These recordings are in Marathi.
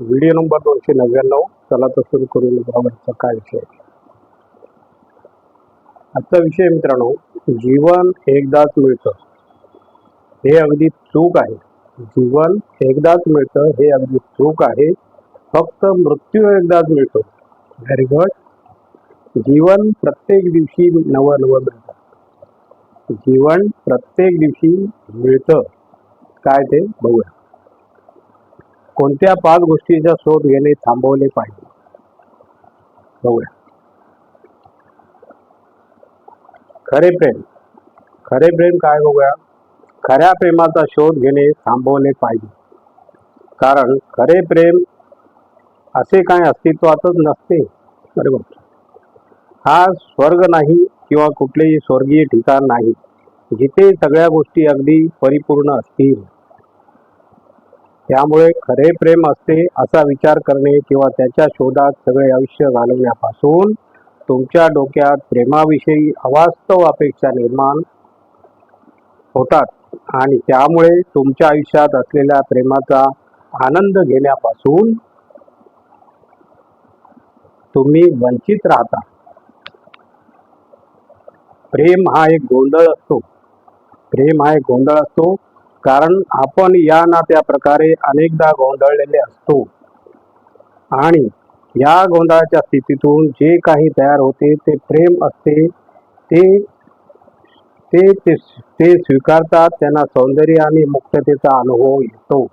व्हिडिओ नंबर दोनशे नव्याण्णव. चला तर सुरू करून बरोबरचा काय विषय आहे. आजचा विषय मित्रांनो जीवन एकदाच मिळतं. हे अगदी चूक आहे. जीवन एकदाच मिळतं हे अगदी चूक आहे. फक्त मृत्यू एकदाच मिळतो. व्हेरी गुड जीवन प्रत्येक दिवशी नवं नवं मिळतं. जीवन प्रत्येक दिवशी मिळतं. काय ते? बघूया. कोणत्या पाच गोष्टीचा शोध घेणे थांबवले पाहिजे? बघूया. खरे प्रेम. खरे प्रेम काय बघूया? खऱ्या प्रेमाचा शोध घेणे थांबवले पाहिजे. कारण खरे प्रेम असे काय अस्तित्वातच नसते. बरोबर हा स्वर्ग नाही किंवा कुठलेही स्वर्गीय ठिकाण नाही. जिथे सगळ्या गोष्टी अगदी परिपूर्ण असतील. त्यामुळे खरे प्रेम असते असा विचार करणे किंवा त्याच्या शोधात सगळे आयुष्य घालवण्यापासून तुमच्या डोक्यात प्रेमाविषयी अवास्तव अपेक्षा निर्माण होतात. आणि त्यामुळे तुमच्या आयुष्यात असलेल्या प्रेमाचा आनंद घेण्यापासून तुम्ही वंचित राहता. प्रेम हा एक गोंधळ असतो. प्रेम हा एक गोंधळ असतो. कारण आपण या ना त्या प्रकारे अनेकदा गोंधळलेले असतो. आणि या गोंधळाच्या स्थितीतून जे काही तयार होते ते प्रेम असते ते ते ते ते स्वीकारतात त्यांना सौंदर्य आणि मुक्ततेचा अनुभव येतो.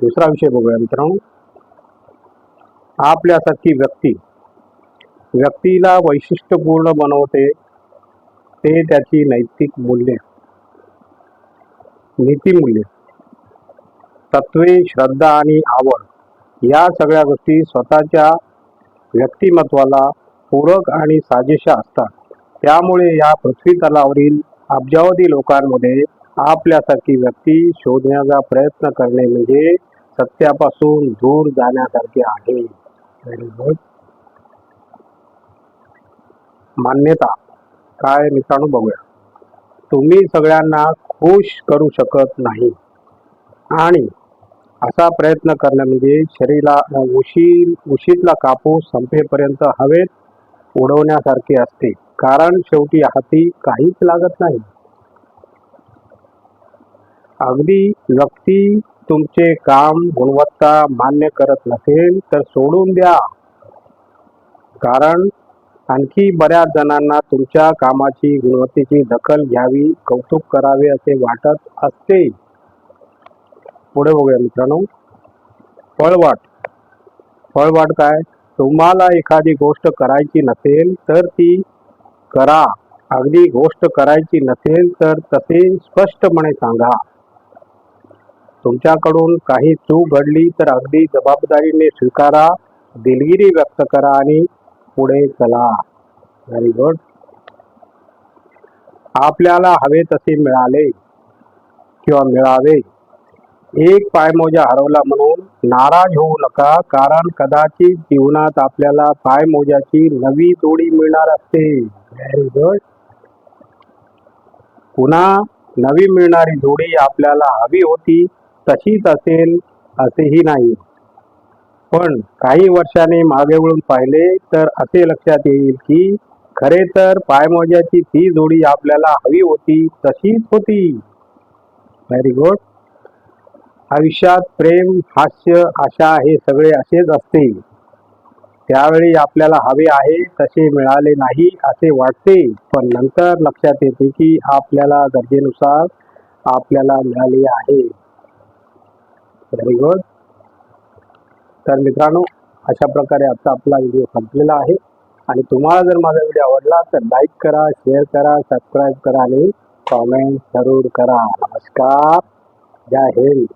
दुसरा विषय बघूया मित्रांनो. आपल्यासारखी व्यक्ती व्यक्तीला वैशिष्ट्यपूर्ण बनवते ते त्याची नैतिक मूल्य. नीतिमूल्य तत्वे श्रद्धा आणि आवड या सगळ्या गोष्टी स्वतःच्या व्यक्तिमत्वाला पूरक आणि साजेशा असतात. त्यामुळे या पृथ्वी तलावरील अब्जावधी लोकांमध्ये आपल्यासारखी व्यक्ती शोधण्याचा प्रयत्न करणे म्हणजे सत्यापासून दूर जाण्यासारखे आहे. मान्यता काय मित्रांनो बघूया. तुम्ही सगळ्यांना खुश करू शकत नाही. आणि असा प्रयत्न करणं म्हणजे शरीरा उशीर उशीतला कापूस संपेपर्यंत हवेत उडवण्यासारखे असते. कारण शेवटी हाती काहीच लागत नाही. अगदी व्यक्ती तुमचे काम गुणवत्ता मान्य करत नसेल तर सोडून द्या. कारण आणखी बऱ्याच जणांना तुमच्या कामाची गुणवत्तेची दखल घ्यावी कौतुक करावे असे वाटत असते. पुढे बघूया मित्रांनो. फळवाट. फळवाट काय? तुम्हाला एखादी गोष्ट करायची नसेल तर ती करा. अगदी गोष्ट करायची नसेल तर तसे स्पष्टपणे सांगा. तुमच्याकडून काही चूक घडली तर अगदी जबाबदारीने स्वीकारा दिलगिरी व्यक्त करा आणि पुढे चला. व्हेरी गुड आपल्याला हवे तसे मिळाले किंवा मिळावे. एक पायमोजा हरवला म्हणून नाराज होऊ नका कारण कदाचित जीवनात आपल्याला पायमोजाची नवी जोडी मिळणार असते. व्हेरी गुड पुन्हा नवी मिळणारी जोडी आपल्याला हवी होती तशीच असेल असेही नाही. पण काही वर्षाने मागे वळून पाहिले तर असे लक्षात येईल की खरे तर पायमोज्याची ती जोडी आपल्याला हवी होती तशीच होती. व्हेरी गुड आयुष्यात प्रेम हास्य आशा हे सगळे असेच असते. त्यावेळी आपल्याला हवे आहे तसे मिळाले नाही असे वाटते. पण नंतर लक्षात येते की आपल्याला गरजेनुसार आपल्याला मिळाले आहे. व्हेरी गुड तर मित्रांनो अशा प्रकारे आता आपला व्हिडिओ संपलेला आहे. आणि तुम्हाला जर माझा व्हिडिओ आवडला तर लाईक करा शेअर करा सबस्क्राईब करा आणि कॉमेंट जरूर करा. नमस्कार. जय हिंद.